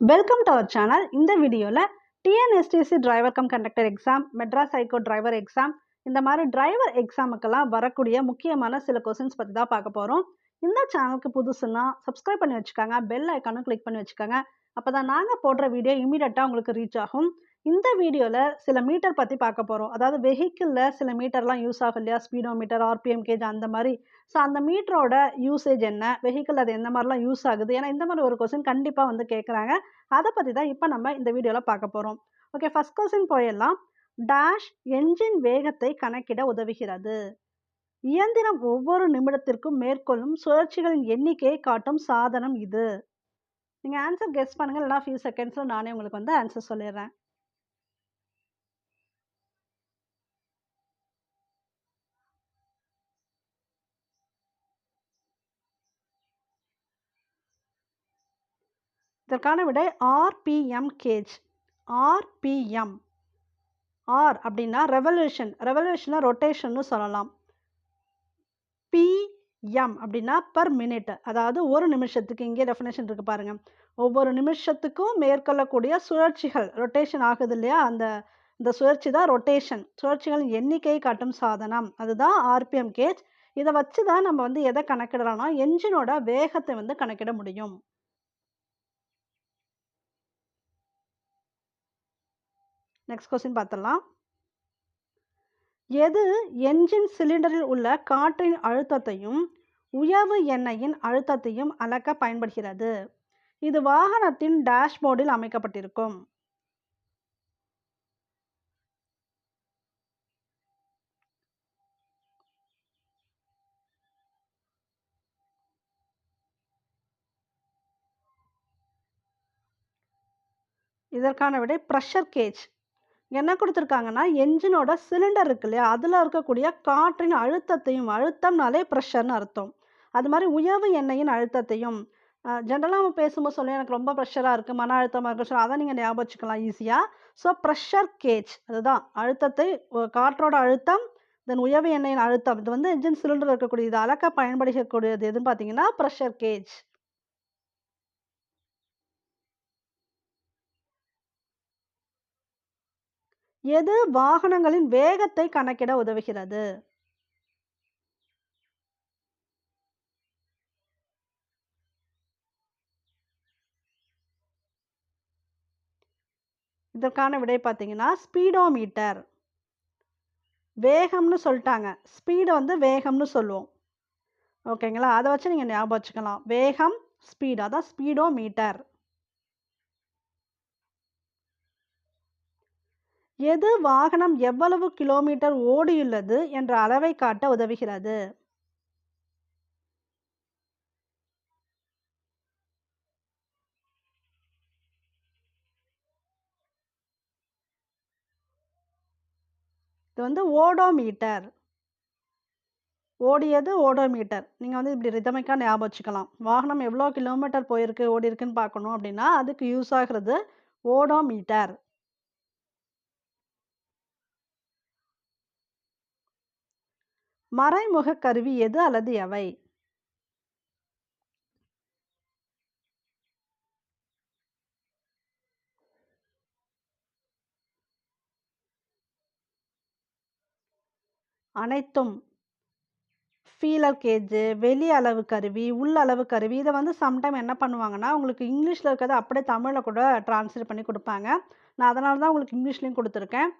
Welcome to our channel இந்த வீடியோவில் TNSTC driver cum conductor exam Madras ஹைகோ driver exam இந்த மாதிரி டிரைவர் எக்ஸாமுக்கெல்லாம் வரக்கூடிய முக்கியமான சில கொஸ்டின்ஸ் பற்றி தான் பார்க்க போகிறோம் இந்த சேனலுக்கு புதுசுன்னா சப்ஸ்கிரைப் பண்ணி வச்சுக்கோங்க பெல் ஐக்கானும் கிளிக் பண்ணி வச்சுக்கோங்க. அப்போ தான் நாங்கள் போடுற வீடியோ இமீடியட்டாக உங்களுக்கு ரீச் ஆகும். இந்த வீடியோவில் சில மீட்டர் பற்றி பார்க்க போகிறோம் அதாவது வெஹிக்கிளில் சில மீட்டர்லாம் யூஸ் ஆகும் இல்லையா ஸ்பீடோ மீட்டர் ஆர்பிஎம் கேஜ் அந்த மாதிரி. ஸோ அந்த மீட்டரோட யூசேஜ் என்ன? வெஹிக்கிள் அது எந்த மாதிரிலாம் யூஸ் ஆகுது? ஏன்னா இந்த மாதிரி ஒரு கொஸ்டின் கண்டிப்பாக வந்து கேட்குறாங்க அதை பற்றி தான் இப்போ நம்ம இந்த வீடியோவில் பார்க்க போகிறோம் ஓகே ஃபஸ்ட் கொஸ்டின் போயிடலாம் டேஷ் என்ஜின் வேகத்தை கணக்கிட உதவுகிறது. இயந்திரம் ஒவ்வொரு நிமிடத்திற்கும் மேற்கொள்ளும் சுழற்சிகளின் எண்ணிக்கையை காட்டும் சாதனம் இது. நீங்கள் ஆன்சர் கெஸ் பண்ணுங்கள் இல்லைனா ஃபியூ செகண்ட்ஸில் நானே உங்களுக்கு வந்து ஆன்சர் சொல்லிடுறேன். இதற்கான விடை ஆர்பிஎம் கேஜ் ஆர்பிஎம் ஆர் அப்படின்னா ரெவல்யூஷன் ரெவல்யூஷனை ரொட்டேஷன்னு சொல்லலாம். பிஎம் அப்படின்னா பர் மினிட் அதாவது ஒரு நிமிஷத்துக்கு. இங்கே டெஃபினேஷன் இருக்குது பாருங்கள் ஒவ்வொரு நிமிஷத்துக்கும் மேற்கொள்ளக்கூடிய சுழற்சிகள். ரொட்டேஷன் ஆகுது இல்லையா? அந்த இந்த சுழற்சி தான் ரொட்டேஷன் சுழற்சிகளின் எண்ணிக்கையை காட்டும் சாதனம். அதுதான் ஆர்பிஎம் கேஜ் இதை வச்சு தான் நம்ம வந்து எதை கணக்கிடலாம்னா என்ஜினோட வேகத்தை வந்து கணக்கிட முடியும். நெக்ஸ்ட் கொஸ்டின் பார்த்துடலாம். எது என்ஜின் சிலிண்டரில் உள்ள காற்றின் அழுத்தத்தையும் உயர்வு எண்ணெயின் அழுத்தத்தையும் அளக்க பயன்படுகிறது? இது வாகனத்தின் டேஷ்போர்டில் அமைக்கப்பட்டிருக்கும். இதற்கான விடை ப்ரெஷர் கேஜ் என்ன கொடுத்துருக்காங்கன்னா என்ஜினோட சிலிண்டர் இருக்கு இல்லையா? அதில் இருக்கக்கூடிய காற்றின் அழுத்தத்தையும் அழுத்தம்னாலே ப்ரெஷர்னு அர்த்தம். அது மாதிரி உயவு எண்ணெயின் அழுத்தத்தையும் ஜென்ரலாக நம்ம பேசும்போது சொல்லி எனக்கு ரொம்ப ப்ரெஷராக இருக்குது மன அழுத்தமாக இருக்குது ஸோ அதை நீங்கள் ஞாபகம் வச்சுக்கலாம் ஈஸியாக ஸோ ப்ரெஷர் கேஜ் அதுதான். அழுத்தத்தை காற்றோட அழுத்தம் தென் உயவு எண்ணெயின் அழுத்தம். இது வந்து என்ஜின் சிலிண்டர் இருக்கக்கூடிய இது அளக்க பயன்படுத்தக்கூடியது எதுன்னு பார்த்தீங்கன்னா ப்ரெஷர் கேஜ் எது வாகனங்களின் வேகத்தை கணக்கிட உதவுகிறது? இதற்கான விடை பார்த்தீங்கன்னா ஸ்பீடோமீட்டர். வேகம்னு சொல்லிட்டாங்க. ஸ்பீடு வந்து வேகம்னு சொல்லுவோம். ஓகேங்களா? அதை வச்சு நீங்கள் ஞாபகம் வச்சுக்கலாம். வேகம் ஸ்பீடு. அதான் ஸ்பீடோமீட்டர். எது வாகனம் எவ்வளவு கிலோமீட்டர் ஓடியுள்ளது என்ற அளவை காட்ட உதவுகிறது? இது வந்து ஓடோமீட்டர். ஓடியது ஓடோமீட்டர். நீங்கள் வந்து இப்படி ரிதமைக்காக ஞாபகம் வச்சுக்கலாம். வாகனம் எவ்வளோ கிலோமீட்டர் போயிருக்கு ஓடி இருக்குன்னு பார்க்கணும் அப்படின்னா அதுக்கு யூஸ் ஆகிறது ஓடோமீட்டர். மறைமுக கருவி எது அல்லது எவை? அனைத்தும். ஃபீலர் கேஜு வெளி அளவு கருவி உள் அளவு கருவி. இதை வந்து சம்டைம் என்ன பண்ணுவாங்கன்னா உங்களுக்கு இங்கிலீஷில் இருக்கிறத அப்படியே தமிழில் கூட ட்ரான்ஸ்லேட் பண்ணி கொடுப்பாங்க. நான் அதனால தான் உங்களுக்கு இங்கிலீஷ்லேயும் கொடுத்துருக்கேன்.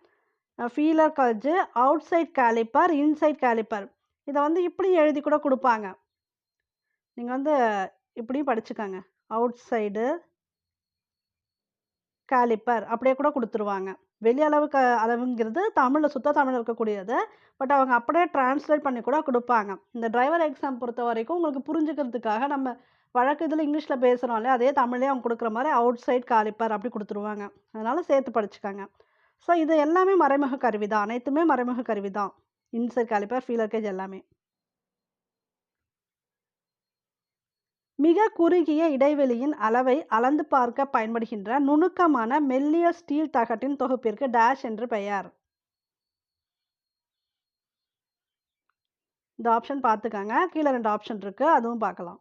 Feeler gauge outside caliper inside caliper இதை வந்து இப்படி எழுதி கூட கொடுப்பாங்க. நீங்கள் வந்து இப்படியும் படிச்சுக்கோங்க. அவுட் சைடு கேலிப்பர் அப்படியே கூட கொடுத்துருவாங்க. வெளி அளவுங்கிறது தமிழில் சுத்த தமிழில் இருக்கக்கூடியது. பட் அவங்க அப்படியே டிரான்ஸ்லேட் பண்ணி கூட கொடுப்பாங்க. இந்த டிரைவர் எக்ஸாம் பொறுத்த வரைக்கும் உங்களுக்கு புரிஞ்சுக்கிறதுக்காக நம்ம வழக்கு இதில் இங்கிலீஷில் பேசுகிறோம் இல்லையா? அதே தமிழ்லேயே அவங்க கொடுக்குற மாதிரி அவுட் சைட் காலிப்பர் அப்படி கொடுத்துருவாங்க. அதனால் சேர்த்து படிச்சுக்காங்க. ஸோ இது எல்லாமே மறைமுக கருவி தான் அனைத்துமே மறைமுக கருவி தான் இன்சர் காலிப்பர் ஃபீலர் கேஜ் எல்லாமே. மிக குறுகிய இடைவெளியின் அளவை அளந்து பார்க்க பயன்படுகின்ற நுணுக்கமான மெல்லிய ஸ்டீல் தகட்டின் தொகுப்பிற்கு டேஷ் என்று பெயர். இந்த ஆப்ஷன் பார்த்துக்கங்க. கீழே ரெண்டு ஆப்ஷன் இருக்குது அதுவும் பார்க்கலாம்.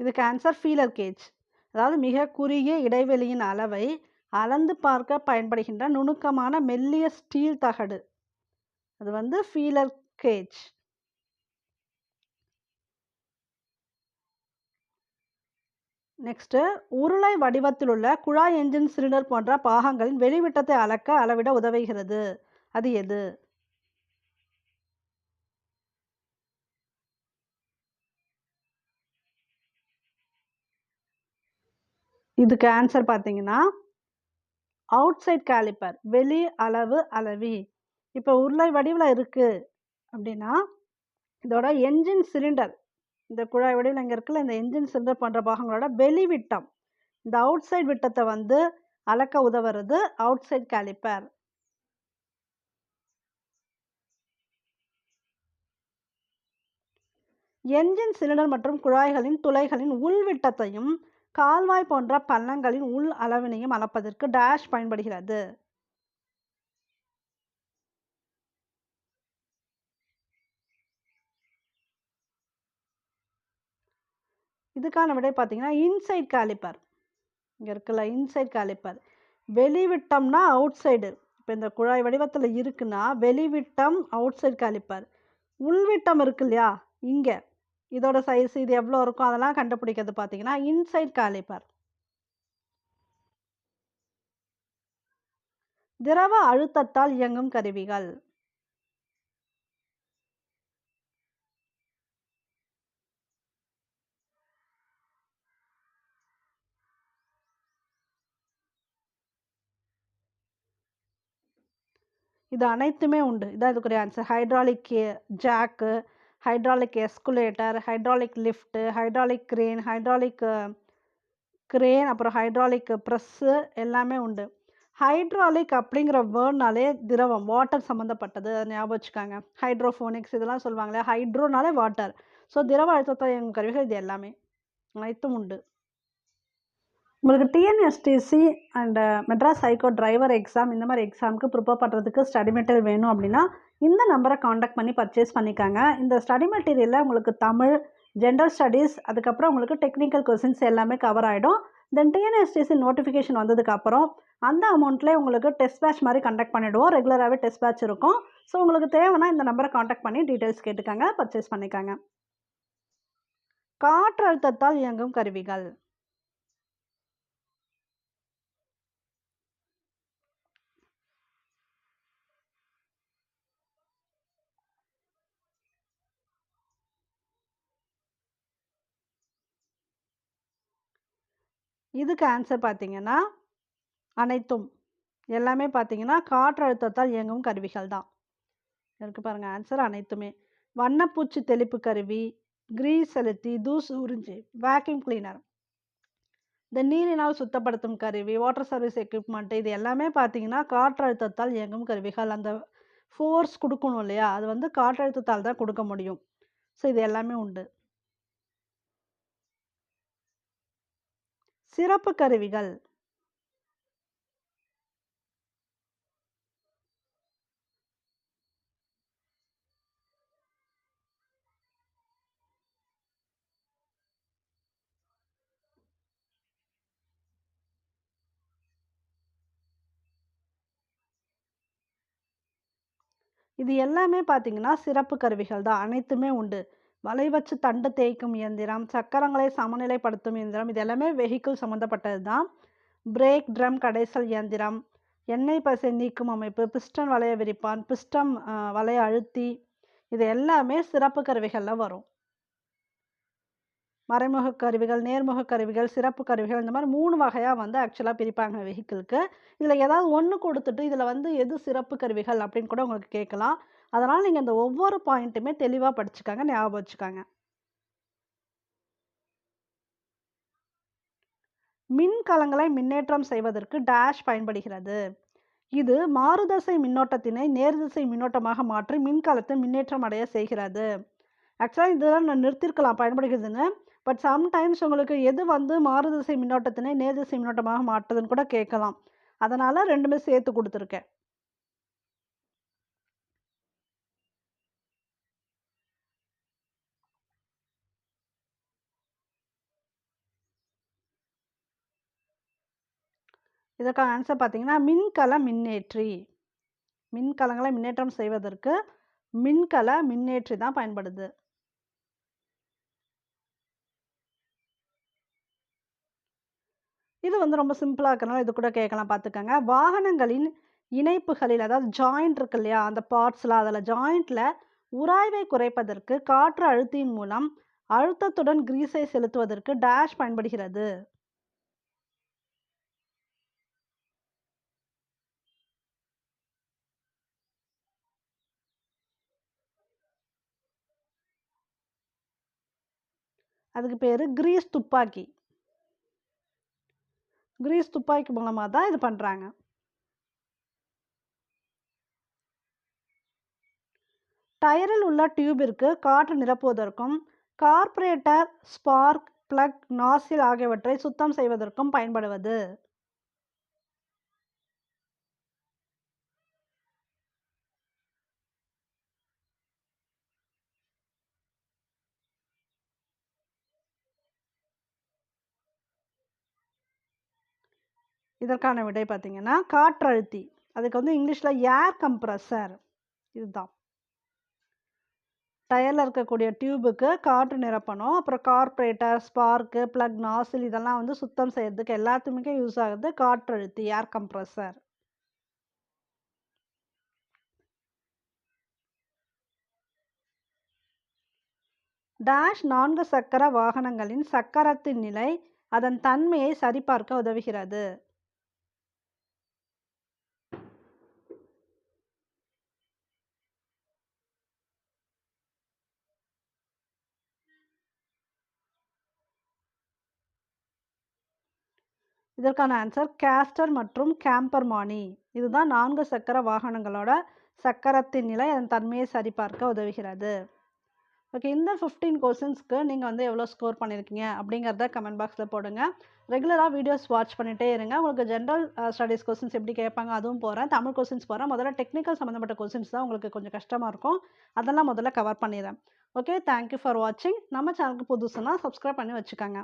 இதுக்கு ஆன்சர் ஃபீலர் கேஜ் அதாவது மிக குறுகிய இடைவெளியின் அளவை அளந்து பார்க்க பயன்படுகின்ற நுணுக்கமான மெல்லிய ஸ்டீல் தகடு. அது வந்து ஃபீலர் கேஜ் நெக்ஸ்ட்டு உருளை வடிவத்திலுள்ள குழாய் என்ஜின் சிலிண்டர் போன்ற பாகங்களின் வெளிவிட்டத்தை அளக்க அளவிட உதவுகிறது. அது எது? இதுக்கு ஆன்சர் பார்த்தீங்கன்னா அவுட் சைட் கேலிப்பர் வெளி அளவு அளவி இப்போ உருளை வடிவில் இருக்குது அப்படின்னா இதோட என்ஜின் சிலிண்டர் இந்த குழாய் வடிவில் இங்கே இருக்குல்ல இந்த என்ஜின் சிலிண்டர் போன்ற பாகங்களோட வெளி விட்டம் இந்த அவுட் சைட் விட்டத்தை வந்து அளக்க உதவுறது outside caliper engine cylinder மற்றும் குழாய்களின் துளைகளின் உள்விட்டத்தையும் கால்வாய் போன்ற பள்ளங்களின் உள் அளவினையும் அளப்பதற்கு டேஷ் பயன்படுகிறது. இதுக்கான விடை பார்த்தீங்கன்னா இன்சைட் காலிப்பர் இங்கே இருக்குல்ல இன்சைட் காலிப்பர் வெளிவிட்டம்னா அவுட் சைடு இப்போ இந்த குழாய் வடிவத்தில் இருக்குன்னா வெளிவிட்டம் அவுட் சைட் காலிப்பர் உள்விட்டம் இருக்கு இல்லையா? இங்கே. இதோட சைஸ் இது எவ்வளோ இருக்கும் அதெல்லாம் கண்டுபிடிக்கிறது பார்த்தீங்கன்னா இன்சைட் காலிப்பர் திரவ அழுத்தத்தால் இயங்கும் கருவிகள். இது அனைத்துமே உண்டு. இதான் இதுக்குரிய answer hydraulic jack hydraulic escalator hydraulic lift hydraulic crane hydraulic crane அப்புறம் ஹைட்ராலிக் ப்ரெஸ்ஸு எல்லாமே உண்டு. ஹைட்ராலிக் அப்படிங்கிற வேர்ட்னாலே திரவம் வாட்டர் சம்மந்தப்பட்டது அதை ஞாபகம் வச்சுக்காங்க. ஹைட்ரோஃபோனிக்ஸ் இதெல்லாம் சொல்லுவாங்களே ஹைட்ரோனாலே வாட்டர் ஸோ திரவ அழுத்தத்தை இயங்கும் கருவிகள் இது எல்லாமே அனைத்தும் உண்டு. உங்களுக்கு டிஎன்எஸ்டிசி அண்ட் மெட்ராஸ் ஹைகோ டிரைவர் எக்ஸாம் இந்த மாதிரி எக்ஸாமுக்கு ப்ரிப்பேர் பண்ணுறதுக்கு ஸ்டடி மெட்டீரியல் வேணும் அப்படின்னா இந்த நம்பரை காண்டாக்ட் பண்ணி பர்ச்சேஸ் பண்ணிக்காங்க. இந்த ஸ்டடி மெட்டீரியலில் உங்களுக்கு தமிழ் ஜென்ரல் ஸ்டடீஸ் அதுக்கப்புறம் உங்களுக்கு டெக்னிக்கல் கொஸ்டின்ஸ் எல்லாமே கவர் ஆகிடும் தென் டிஎன்எஸ்டிசி நோட்டிஃபிகேஷன் வந்ததுக்கப்புறம் அந்த அமௌண்ட்லேயே உங்களுக்கு டெஸ்ட் பேட்ச் மாதிரி கண்டக்ட் பண்ணிவிடுவோம் ரெகுலராகவே டெஸ்ட் பேட்ச் இருக்கும். ஸோ உங்களுக்கு தேவைன்னா இந்த நம்பரை காண்டாக்ட் பண்ணி டீட்டெயில்ஸ் கேட்டுக்காங்க பர்ச்சேஸ் பண்ணிக்காங்க. காற்றழுத்தத்தால் இயங்கும் கருவிகள். இதுக்கு ஆன்சர் பார்த்தீங்கன்னா அனைத்தும். எல்லாமே பார்த்தீங்கன்னா காற்றழுத்தத்தால் இயங்கும் கருவிகள் தான். இருக்கு பாருங்கள் ஆன்சர் அனைத்துமே. வண்ணப்பூச்சி தெளிப்பு கருவி கிரீஸ் செலுத்தி தூசு உறிஞ்சி வேக்யூம் கிளீனர் இந்த நீரினால் சுத்தப்படுத்தும் கருவி வாட்டர் சர்வீஸ் எக்யூப்மெண்ட் இது எல்லாமே பார்த்தீங்கன்னா காற்றழுத்தத்தால் இயங்கும் கருவிகள். அந்த ஃபோர்ஸ் கொடுக்கணும் இல்லையா? அது வந்து காற்றழுத்தத்தால் தான் கொடுக்க முடியும். ஸோ இது எல்லாமே உண்டு. சிறப்பு கருவிகள். இது எல்லாமே பார்த்தீங்கன்னா சிறப்பு கருவிகள் தான். அனைத்துமே உண்டு. வலை வச்சு தண்டு தேய்க்கும் இயந்திரம் சக்கரங்களை சமநிலைப்படுத்தும் இயந்திரம் இது எல்லாமே வெஹிக்கிள் சம்மந்தப்பட்டது தான் பிரேக் ட்ரம் கடைசல் இயந்திரம் எண்ணெய் பசை நீக்கும் அமைப்பு பிஸ்டன் வளைய விரிப்பான் பிஸ்டம் வலையை அழுத்தி இது எல்லாமே சிறப்பு கருவிகளில் வரும். மறைமுக கருவிகள் நேர்முக கருவிகள் சிறப்பு கருவிகள் இந்த மாதிரி மூணு வகையாக வந்து ஆக்சுவலாக பிரிப்பாங்க வெஹிக்கிளுக்கு இதில் ஏதாவது ஒன்று கொடுத்துட்டு இதில் வந்து எது சிறப்பு கருவிகள் அப்படின்னு கூட உங்களுக்கு கேட்கலாம். அதனால் நீங்கள் இந்த ஒவ்வொரு பாயிண்ட்டுமே தெளிவாக படிச்சுக்காங்க ஞாபகம் வச்சுக்காங்க. மின்கலங்களை மின்னேற்றம் செய்வதற்கு டேஷ் பயன்படுகிறது. இது மாறுதசை மின்னோட்டத்தினை நேர்திசை மின்னோட்டமாக மாற்றி மின்கலத்தை மின்னேற்றம் அடைய செய்கிறது. ஆக்சுவலாக இதெல்லாம் நான் நிறுத்திருக்கலாம் பயன்படுகிறதுன்னு. பட் சம்டைம்ஸ் உங்களுக்கு எது வந்து மாறுதிசை மின்னோட்டத்தினை நேர்திசை மின்னோட்டமாக மாற்றுதுன்னு கூட கேட்கலாம். அதனால் ரெண்டுமே சேர்த்து கொடுத்துருக்கேன். இதற்கான ஆன்சர் பார்த்தீங்கன்னா மின்கல மின்னேற்றி. மின்கலங்களை மின்னேற்றம் செய்வதற்கு மின்கல மின்னேற்றி தான் பயன்படுது. இது வந்து ரொம்ப சிம்பிளாக இருக்கிறனால இது கூட கேட்கலாம் பார்த்துக்கோங்க. வாகனங்களின் இணைப்புகளில் அதாவது ஜாயிண்ட் இருக்கு இல்லையா அந்த பார்ட்ஸ்லாம் அதில் ஜாயிண்ட்டில் உராய்வை குறைப்பதற்கு காற்று அழுத்தியின் மூலம் அழுத்தத்துடன் கிரீஸை செலுத்துவதற்கு டேஷ் பயன்படுகிறது. அதுக்கு பேர் கிரீஸ் துப்பாக்கி. கிரீஸ் துப்பாக்கி மூலமாக தான் இது பண்ணுறாங்க டயரில் உள்ள டியூபிற்கு காற்று நிரப்புவதற்கும் கார்பரேட்டர் ஸ்பார்க் பிளக் நாசில் ஆகியவற்றை சுத்தம் செய்வதற்கும் பயன்படுவது. இதற்கான விடை பார்த்திங்கன்னா காற்றழுத்தி. அதுக்கு வந்து இங்கிலீஷில் ஏர் கம்ப்ரஸர் இதுதான். டயரில் இருக்கக்கூடிய டியூபுக்கு காற்று நிரப்பணும். அப்புறம் கார்பரேட்டர் ஸ்பார்க்கு ப்ளக் நாசில் இதெல்லாம் வந்து சுத்தம் செய்கிறதுக்கு எல்லாத்துக்குமே யூஸ் ஆகுது காற்றழுத்தி ஏர் கம்ப்ரஸர் டேஷ் நான்கு சக்கர வாகனங்களின் சக்கரத்தின் நிலை அதன் தன்மையை சரிபார்க்க உதவுகிறது. இதற்கான ஆன்சர் கேஸ்டர் மற்றும் கேம்பர்மானி இதுதான் நான்கு சக்கர வாகனங்களோட சக்கரத்தின் நிலை அதன் தன்மையை சரிபார்க்க உதவுகிறது. ஓகே இந்த ஃபிஃப்டீன் கொஸ்டின்ஸ்க்கு நீங்கள் வந்து எவ்வளோ ஸ்கோர் பண்ணியிருக்கீங்க அப்படிங்கிறத கமெண்ட் பாக்ஸில் போடுங்க. ரெகுலராக வீடியோஸ் வாட்ச் பண்ணிகிட்டே இருங்க. உங்களுக்கு ஜென்ரல் ஸ்டடீஸ் கொஸ்டின்ஸ் எப்படி கேட்பாங்க அதுவும் போகிறேன் தமிழ் கொஸ்டின்ஸ் போகிறேன் முதல்ல டெக்னிக்கல் சம்மந்தப்பட்ட கொஸ்டின்ஸ் தான் உங்களுக்கு கொஞ்சம் கஷ்டமாக இருக்கும். அதெல்லாம் முதல்ல கவர் பண்ணிடுறேன். ஓகே தேங்க்யூ ஃபார் வாட்சிங் நம்ம சேனலுக்கு புதுசுன்னா சப்ஸ்கிரைப் பண்ணி வச்சுக்கோங்க.